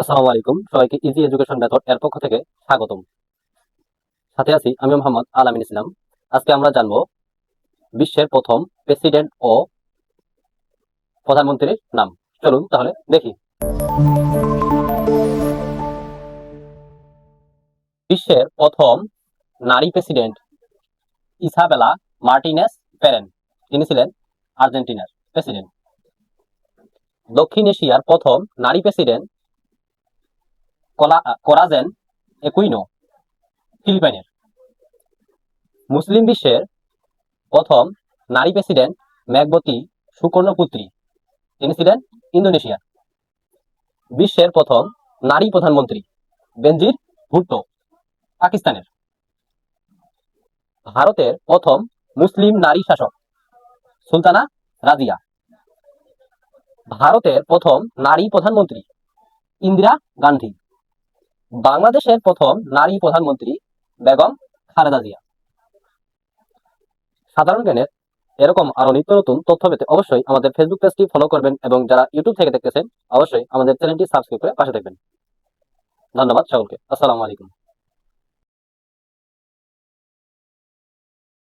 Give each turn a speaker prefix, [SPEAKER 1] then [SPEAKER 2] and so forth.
[SPEAKER 1] আসসালামু আলাইকুম। সবাইকে ইজি এডুকেশন মেথড এর পক্ষ থেকে স্বাগতম। সাথে আছি আমি মোহাম্মদ আলামিন ইসলাম। আজকে আমরা জানব বিশ্বের প্রথম প্রেসিডেন্ট ও প্রধানমন্ত্রীর নাম। চলুন তাহলে দেখি। বিশ্বের প্রথম নারী প্রেসিডেন্ট ইসাবেলা মার্টিনেস প্যারেন তিনি ছিলেন আর্জেন্টিনার প্রেসিডেন্ট। দক্ষিণ এশিয়ার প্রথম নারী প্রেসিডেন্ট কোরাজেন একুইনো, ফিলিপাইনের। মুসলিম বিশ্বের প্রথম নারী প্রেসিডেন্ট ম্যাকবতী সুকর্ণপুত্রী। তিনি ছিলেন ইন্দোনেশিয়ার। বিশ্বের প্রথম নারী প্রধানমন্ত্রী বেনজির ভুট্টো, পাকিস্তানের। ভারতের প্রথম মুসলিম নারী শাসক সুলতানা রাজিয়া। ভারতের প্রথম নারী প্রধানমন্ত্রী ইন্দিরা গান্ধী। বাংলাদেশের প্রথম নারী প্রধানমন্ত্রী বেগম খালেদা জিয়া। সাধারণ জ্ঞানের এরকম আরও নিত্য নতুন তথ্য পেতে অবশ্যই আমাদের ফেসবুক পেজটি ফলো করবেন এবং যারা ইউটিউব থেকে দেখতেছেন, অবশ্যই আমাদের চ্যানেলটি সাবস্ক্রাইব করে পাশে থাকবেন। ধন্যবাদ সকলকে। আসসালামু আলাইকুম।